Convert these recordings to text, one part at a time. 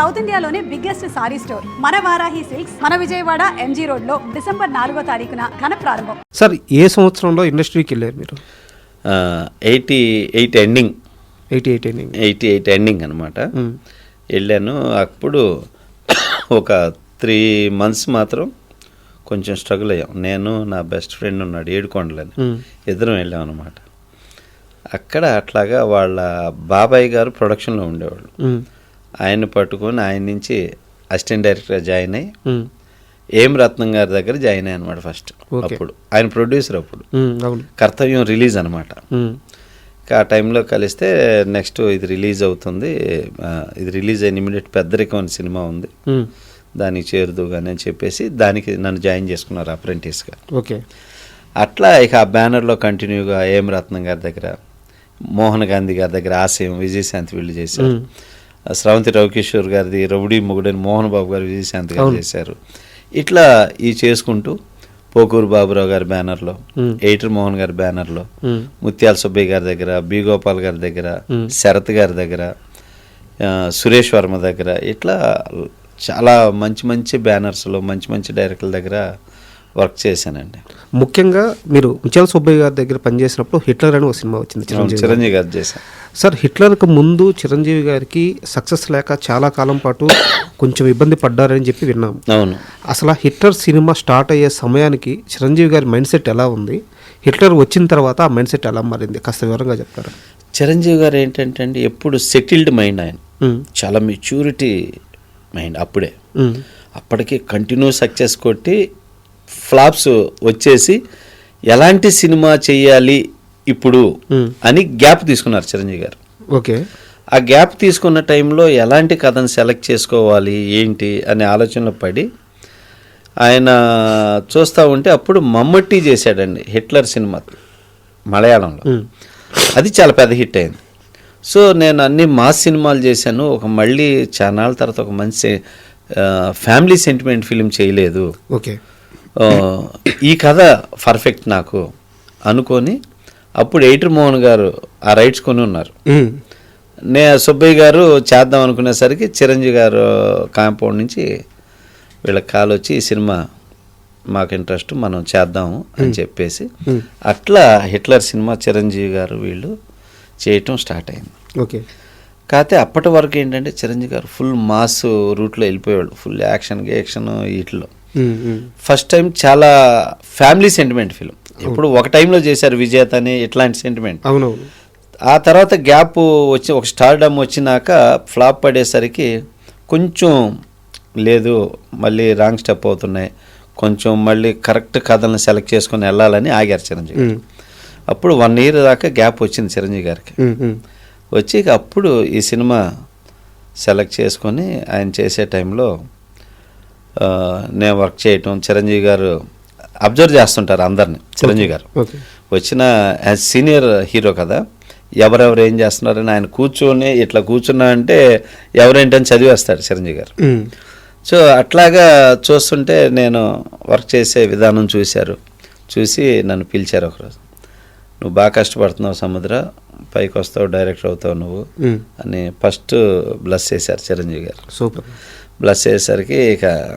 South ఇండియాలోనే biggest sorry store. మన Varahi Silks మన విజయవాడ ఎంజీ రోడ్లో డిసెంబర్ నాలుగో తారీఖున ఘన ప్రారంభం. సార్ ఏ సంవత్సరంలో ఇండస్ట్రీకి వెళ్ళారు మీరు? Eighty eight ending. Eighty eight eight eighty eight ending అనమాట వెళ్ళాను. అప్పుడు ఒక త్రీ మంత్స్ మాత్రం కొంచెం స్ట్రగుల్ అయ్యాం. నేను నా బెస్ట్ ఫ్రెండ్ ఉన్నాడు ఏడుకొండలని. ఇద్దరం వెళ్ళాం అనమాట అక్కడ అట్లాగా వాళ్ళ బాబాయ్ గారు ప్రొడక్షన్లో ఉండేవాళ్ళు. ఆయన పట్టుకొని ఆయన నుంచి అసిస్టెంట్ డైరెక్టర్ జాయిన్ అయ్యి ఏం రత్నం గారి దగ్గర జాయిన్ అయ్యి అనమాట ఫస్ట్. అప్పుడు. ఆయన ప్రొడ్యూసర్ అప్పుడు. కర్తవ్యం రిలీజ్ అనమాట ఆ టైంలో కలిస్తే నెక్స్ట్ ఇది రిలీజ్ అవుతుంది. ఇది రిలీజ్ అయిన ఇమీడియట్ పెద్దరికం అనే సినిమా ఉంది. దానికి చేరుదు కానీ అని చెప్పేసి దానికి నన్ను జాయిన్ చేసుకున్నారు అప్రెంటిస్గా ఓకే. అట్లా ఇక ఆ బ్యానర్లో కంటిన్యూగా ఏం రత్నం గారి దగ్గర మోహన్ గాంధీ గారి దగ్గర ఆశయం విజయశాంతి వీళ్ళు చేశారు. స్రవంతి రవికిషోర్ గారిది రౌడీ మొగుడని మోహన్ బాబు గారు విజయశాంతి గారు. చేశారు ఇట్లా ఈ చేసుకుంటూ పోకూరు బాబురావు గారి బ్యానర్లో. ఎయిటర్ మోహన్ గారి బ్యానర్లో ముత్యాల సుబ్బయ్య గారి దగ్గర బి గోపాల్ గారి దగ్గర. శరత్ గారి దగ్గర సురేష్ వర్మ దగ్గర ఇట్లా చాలా మంచి మంచి బ్యానర్స్లో మంచి మంచి డైరెక్టర్ల దగ్గర వర్క్ చేశానండి. ముఖ్యంగా మీరు ముత్యాల సుబ్బయ్య గారి దగ్గర పనిచేసినప్పుడు హిట్లర్ అని ఒక సినిమా వచ్చింది చిరంజీవి గారి. చిరంజీవి గారు చేశాను. సార్ హిట్లర్కి ముందు చిరంజీవి గారికి సక్సెస్ లేక చాలా కాలం పాటు కొంచెం ఇబ్బంది పడ్డారని చెప్పి విన్నాం. అవును. అసలు హిట్లర్ సినిమా స్టార్ట్ అయ్యే సమయానికి చిరంజీవి గారి మైండ్ సెట్ ఎలా ఉంది? హిట్లర్ వచ్చిన తర్వాత ఆ మైండ్ సెట్ ఎలా మారింది? కాస్త వివరంగా చెప్తారా? చిరంజీవి గారు ఏంటంటే అండి ఎప్పుడు సెటిల్డ్ మైండ్ ఆయన. చాలా మెచ్యూరిటీ మైండ్ అప్పుడే. అప్పటికి కంటిన్యూ సక్సెస్ కొట్టి ఫ్లాప్స్ వచ్చేసి ఎలాంటి సినిమా చేయాలి ఇప్పుడు అని గ్యాప్ తీసుకున్నారు చిరంజీవి గారు. ఓకే. ఆ గ్యాప్ తీసుకున్న టైంలో ఎలాంటి కథను సెలెక్ట్ చేసుకోవాలి ఏంటి అనే ఆలోచనలో పడి ఆయన చూస్తూ ఉంటే అప్పుడు మమ్మట్టి చేశాడండి హిట్లర్ సినిమా మలయాళంలో. అది చాలా పెద్ద హిట్ అయింది. సో నేను అన్ని మాస్ సినిమాలు చేశాను ఒక మళ్ళీ చానాళ్ళ తర్వాత ఒక మంచి ఫ్యామిలీ సెంటిమెంట్ ఫిలిం చేయలేదు. ఓకే. ఈ కథ పర్ఫెక్ట్ నాకు అనుకొని అప్పుడు ఎయిటర్ మోహన్ గారు ఆ రైట్స్ కొని ఉన్నారు. నే సుబ్బయ్య గారు చేద్దాం అనుకునేసరికి చిరంజీవి గారు కాంపౌండ్ నుంచి వీళ్ళకి కాల్ వచ్చి ఈ సినిమా మాకు ఇంట్రెస్ట్ మనం చేద్దాము అని చెప్పేసి అట్లా హిట్లర్ సినిమా చిరంజీవి గారు వీళ్ళు చేయటం స్టార్ట్ అయింది. ఓకే. కాకపోతే అప్పటి వరకు ఏంటంటే చిరంజీవి గారు ఫుల్ మాస్ రూట్లో వెళ్ళిపోయేవాళ్ళు. ఫుల్ యాక్షన్ యాక్షన్ వీటిలో. ఫస్ట్ టైం చాలా ఫ్యామిలీ సెంటిమెంట్ ఫిలిం. ఇప్పుడు ఒక టైంలో చేశారు విజేత అని ఇట్లాంటి సెంటిమెంట్? అవునవును. ఆ తర్వాత గ్యాప్ వచ్చి ఒక స్టార్డమ్ వచ్చినాక ఫ్లాప్ పడేసరికి కొంచెం లేదు మళ్ళీ రాంగ్ స్టెప్ అవుతున్నాయి కొంచెం మళ్ళీ కరెక్ట్ కథలను సెలెక్ట్ చేసుకొని వెళ్ళాలని ఆగారు చిరంజీవి అప్పుడు వన్ ఇయర్ దాకా గ్యాప్ వచ్చింది చిరంజీవి గారికి. వచ్చి అప్పుడు ఈ సినిమా సెలెక్ట్ చేసుకొని ఆయన చేసే టైంలో నేను వర్క్ చేయటం చిరంజీవి గారు అబ్జర్వ్ చేస్తుంటారు అందరిని. చిరంజీవి గారు. వచ్చిన యాజ్ సీనియర్ హీరో కదా ఎవరెవరు ఏం చేస్తున్నారని ఆయన కూర్చొని ఇట్లా కూర్చున్నా అంటే ఎవరేంటని చదివేస్తాడు చిరంజీవి గారు. సో అట్లాగా చూస్తుంటే నేను వర్క్ చేసే విధానం చూశారు. చూసి నన్ను పిలిచారు ఒకరోజు. నువ్వు బాగా కష్టపడుతున్నావు సముద్ర పైకి వస్తావు డైరెక్టర్ అవుతావు నువ్వు అని ఫస్ట్ బ్లస్ చేశారు చిరంజీవి గారు. సూపర్. బ్లస్ చేసేసరికి ఇక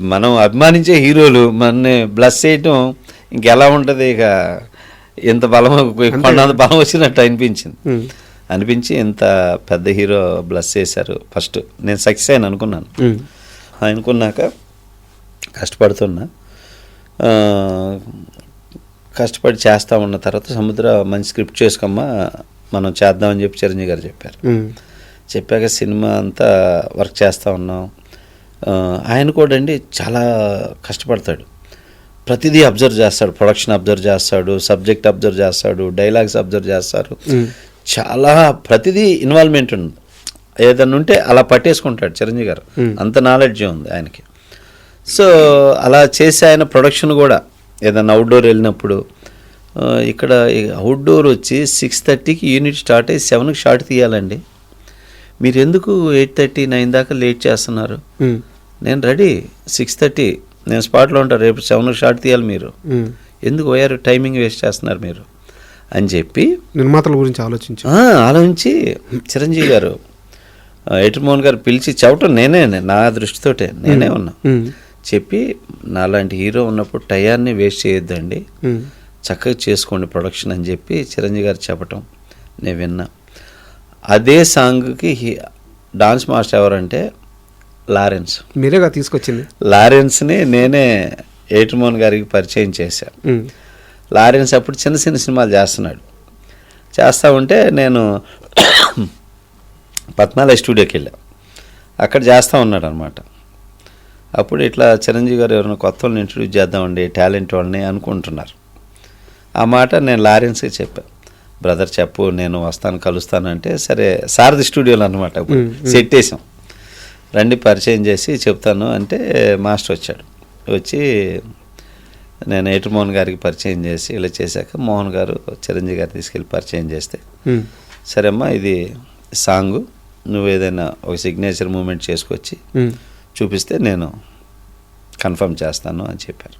మనం అభిమానించే హీరోలు మనని బ్లస్ చేయటం ఇంకెలా ఉంటుంది ఇక? ఇంత బలం కొన్నంత బలం వచ్చినట్టు అనిపించింది. అనిపించి ఇంత పెద్ద హీరో బ్లస్ చేశారు. ఫస్ట్ నేను సక్సెస్ అయిన అనుకున్నాను. అనుకున్నాక కష్టపడుతున్నా. కష్టపడి చేస్తా ఉన్న తర్వాత సముద్ర మంచి స్క్రిప్ట్ చేసుకోమ్మా మనం చేద్దామని చెప్పి చిరంజీవి గారు చెప్పారు. చెప్పాక సినిమా అంతా వర్క్ చేస్తూ ఉన్నాం. ఆయన కూడా అండి చాలా కష్టపడతాడు. ప్రతిదీ అబ్జర్వ్ చేస్తాడు. ప్రొడక్షన్ అబ్జర్వ్ చేస్తాడు. సబ్జెక్ట్ అబ్జర్వ్ చేస్తాడు. డైలాగ్స్ అబ్జర్వ్ చేస్తారు. చాలా ప్రతిదీ ఇన్వాల్వ్మెంట్ ఉంది. ఏదన్నా ఉంటే అలా పట్టేసుకుంటాడు చిరంజీవి గారు. అంత నాలెడ్జ్ ఉంది ఆయనకి. సో అలా చేసి ఆయన ప్రొడక్షన్ కూడా ఏదన్నా అవుట్డోర్ వెళ్ళినప్పుడు ఇక్కడ అవుట్డోర్ వచ్చి సిక్స్ థర్టీకి యూనిట్ స్టార్ట్ అయ్యి సెవెన్కి షార్ట్ తీయాలండి. మీరు ఎందుకు ఎయిట్ థర్టీ నైన్ దాకా లేట్ చేస్తున్నారు? నేను రెడీ. Six thirty. నేను స్పాట్లో ఉంటాను రేపు సెవెన్కి షార్ట్ తీయాలి మీరు. ఎందుకు పోయారు టైమింగ్ వేస్ట్ చేస్తున్నారు మీరు? అని చెప్పి నిర్మాతల గురించి ఆలోచించు. ఆలోచించి చిరంజీవి గారు ఎటుమోహన్ గారు పిలిచి చెప్పటం నేనే నా దృష్టితోటే నేనే ఉన్నా. చెప్పి నాలాంటి హీరో ఉన్నప్పుడు టయాన్ని వేస్ట్ చేయొద్దండి. చక్కగా చేసుకోండి ప్రొడక్షన్ అని చెప్పి చిరంజీవి గారు చెప్పటం నేను విన్నా. అదే సాంగ్కి డాన్స్ మాస్టర్ ఎవరంటే లారెన్స్. మీరేగా తీసుకొచ్చింది? లారెన్స్ని నేనే ఏటుమోహన్ గారికి పరిచయం చేశాను లారెన్స్ అప్పుడు చిన్న చిన్న సినిమాలు చేస్తున్నాడు. చేస్తూ ఉంటే నేను పద్నాలుగు స్టూడియోకి వెళ్ళా. అక్కడ చేస్తూ ఉన్నాడు అనమాట అప్పుడు ఇట్లా చిరంజీవి గారు ఎవరైనా కొత్త వాళ్ళని ఇంట్రడ్యూస్ చేద్దామండి టాలెంట్ వాళ్ళని అనుకుంటున్నారు. ఆ మాట నేను లారెన్స్కి చెప్పాను బ్రదర్ చెప్పు నేను వస్తాను కలుస్తాను అంటే సరే సారథి స్టూడియోలో అనమాట సెట్ వేసాం రండి పరిచయం చేసి చెప్తాను అంటే మాస్టర్ వచ్చాడు. వచ్చి నేను ఏటు మోహన్ గారికి పరిచయం చేసి ఇలా చేశాక మోహన్ గారు చిరంజీవి గారు తీసుకెళ్ళి పరిచయం చేస్తే సరే అమ్మా ఇది సాంగ్ నువ్వు ఏదైనా ఒక సిగ్నేచర్ మూమెంట్ చేసుకొచ్చి చూపిస్తే నేను కన్ఫర్మ్ చేస్తాను అని చెప్పారు.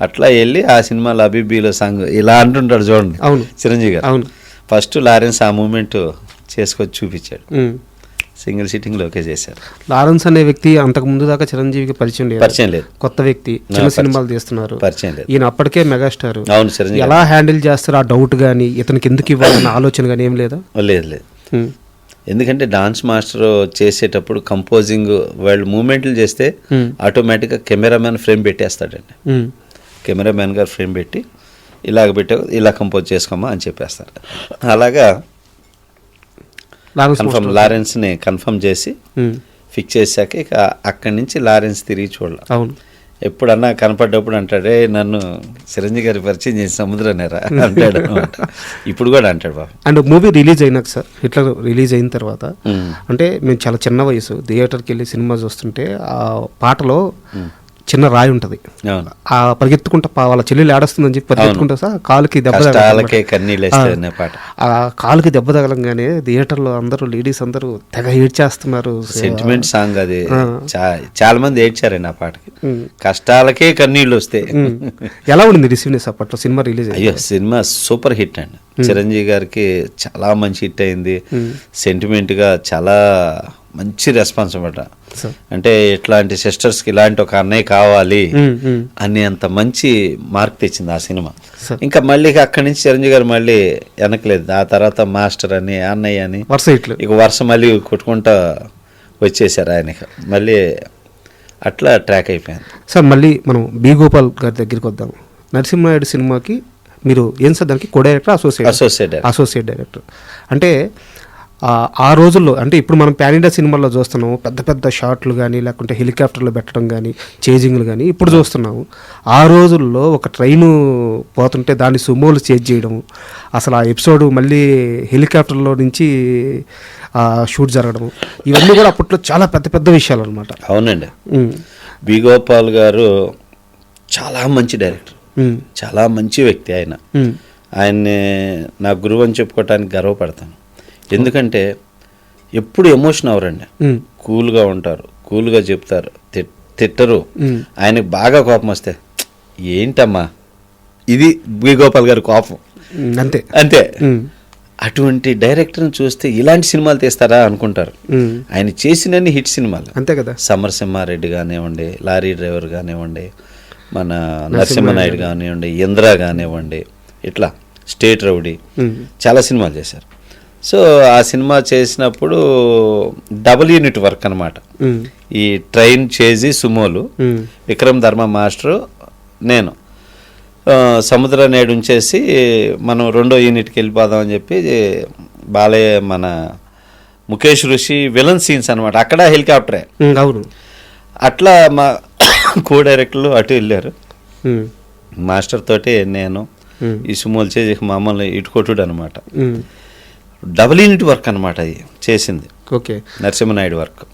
అట్లా వెళ్ళి ఆ సినిమాలో అబిబీలో సాంగ్ ఇలా అంటుంటాడు చూడండి. అవును. చిరంజీవి గారు. అవును. ఫస్ట్ లారెన్స్ ఆ మూమెంట్ చేసుకొచ్చి చూపించాడు. సింగిల్ సిట్టింగ్లో ఓకే చేశారు. లారెన్స్ అనే వ్యక్తి అంతకు ముందు దాకా చిరంజీవికి పరిచయం లేదు? పరిచయం లేదు. కొత్త వ్యక్తి చిన్న. సినిమాలు తీస్తున్నారు. పరిచయం లేదు. ఈయన అప్పటికే మెగాస్టార్. అవును చిరంజీవి ఎలా హ్యాండిల్ చేస్తారు ఆ డౌట్ కానీ ఇతనికి ఎందుకు ఇవ్వాలన్న ఆలోచన కానీ ఏం లేదా. లేదు లేదు. ఎందుకంటే డాన్స్ మాస్టర్ చేసేటప్పుడు కంపోజింగ్ వాళ్ళు మూమెంట్లు చేస్తే. ఆటోమేటిక్గా కెమెరామ్యాన్ ఫ్రేమ్ పెట్టేస్తాడండి. కెమెరామ్యాన్ గారు ఫ్రేమ్ పెట్టి ఇలాగ పెట్టా ఇలా కంపోజ్ చేసుకోమా అని చెప్పేస్తారు. అలాగా కన్ఫర్మ్. లారెన్స్ని కన్ఫర్మ్ చేసి ఫిక్స్ చేశాక ఇక అక్కడి నుంచి లారెన్స్ తిరిగి చూడాలి. అవును. ఎప్పుడన్నా కనపడ్డప్పుడు అంటాడే నన్ను చిరంజీవి గారి పరిచయం చేసి సముద్రనేరా అంటాడు అనమాట ఇప్పుడు కూడా అంటాడు బాబు. అండ్ మూవీ రిలీజ్ అయినాక సార్ ఇట్లా రిలీజ్ అయిన తర్వాత. అంటే మేము చాలా చిన్న వయసు థియేటర్కి వెళ్ళి సినిమా చూస్తుంటే ఆ పాటలో చిన్న రాయి ఉంటుంది. ఆ పరిగెత్తుకుంటా వాళ్ళ చెల్లెలు ఆడొస్తుందని చెప్పి పరిగెత్తుకుంటా సార్ కాలుకి దెబ్బ ఆ, కాలుకి దెబ్బ తగలంగానే థియేటర్లో అందరూ లేడీస్ అందరూ తెగ ఏడ్చేస్తున్నారు. సెంటిమెంట్ సాంగ్ అది. చాలా మంది ఏడ్చారండి ఆ పాటకి. కష్టాలకే కన్నీళ్ళు వస్తాయి. ఎలా ఉండింది రిసీవ్నెస్ అప్పట్లో? సినిమా రిలీజ్ అయ్యో సినిమా సూపర్ హిట్ అండి. చిరంజీవి గారికి చాలా మంచి హిట్ అయింది. సెంటిమెంట్గా చాలా మంచి రెస్పాన్స్ అనమాట అంటే ఇట్లాంటి సిస్టర్స్కి ఇలాంటి ఒక అన్నయ్య కావాలి. అని అంత మంచి మార్క్ తెచ్చింది ఆ సినిమా. ఇంకా మళ్ళీ అక్కడి నుంచి చిరంజీవి గారు మళ్ళీ వెనకలేదు. ఆ తర్వాత మాస్టర్ అని అన్నయ్య అని. వరుస ఇట్లు ఇక వరుస మళ్ళీ కొట్టుకుంటా వచ్చేసారు ఆయనకి మళ్ళీ అట్లా ట్రాక్ అయిపోయింది. సార్ మళ్ళీ మనం బి గోపాల్ గారి దగ్గరికి వద్దాం. నరసింహాయుడు సినిమాకి మీరు ఏం సార్ దానికి co director associate associate associate director. అంటే ఆ, రోజుల్లో అంటే ఇప్పుడు మనం ప్యాన్ ఇండియా సినిమాల్లో చూస్తున్నాము పెద్ద పెద్ద షాట్లు కానీ లేకుంటే హెలికాప్టర్లు పెట్టడం కానీ చేజింగ్లు కానీ ఇప్పుడు చూస్తున్నాము. ఆ రోజుల్లో ఒక ట్రైను పోతుంటే దాన్ని సుమోలు చేజ్ చేయడం అసలు ఆ ఎపిసోడ్ మళ్ళీ హెలికాప్టర్లో నుంచి షూట్ జరగడం ఇవన్నీ కూడా అప్పట్లో చాలా పెద్ద పెద్ద విషయాలు అనమాట అవునండి. బి గోపాల్ గారు చాలా మంచి డైరెక్టర్. చాలా మంచి వ్యక్తి ఆయన. ఆయన్ని నా గురువు అని చెప్పుకోవటానికి గర్వపడతాను. ఎందుకంటే ఎప్పుడు ఎమోషన్ అవరండి కూల్గా ఉంటారు కూల్గా చెప్తారు తిట్- తిట్టరు. ఆయనకు బాగా కోపం వస్తే ఏంటమ్మా? ఇది బి గోపాల్ గారి కోపం. అంతే. అంతే. అటువంటి డైరెక్టర్ని చూస్తే ఇలాంటి సినిమాలు తీస్తారా అనుకుంటారు. ఆయన చేసినన్ని హిట్ సినిమాలు. అంతే కదా. సమరసింహారెడ్డి కానివ్వండి లారీ డ్రైవర్ కానివ్వండి మన నరసింహనాయుడు కానివ్వండి ఇంద్ర కానివ్వండి ఇట్లా స్టేట్ రౌడీ. చాలా సినిమాలు చేశారు. సో ఆ సినిమా చేసినప్పుడు డబుల్ యూనిట్ వర్క్ అనమాట. ఈ ట్రైన్ చేసి సుమోలు. విక్రమ్ ధర్మ మాస్టరు నేను సముద్ర నేడు ఉంచేసి మనం రెండో యూనిట్కి వెళ్ళిపోదాం అని చెప్పి బాలయ్య మన ముఖేష్ ఋషి విలన్ సీన్స్ అనమాట అక్కడ హెలికాప్టరే అవును అట్లా మా కో డైరెక్టర్లు అటు వెళ్ళారు. మాస్టర్ తోటి నేను. ఈ సుమోలు చేసి మామూలు ఇటు కొట్టుడు అనమాట. డబుల్ యూనిట్ వర్క్ అనమాట అది చేసింది. ఓకే. నరసింహనాయుడు వర్క్.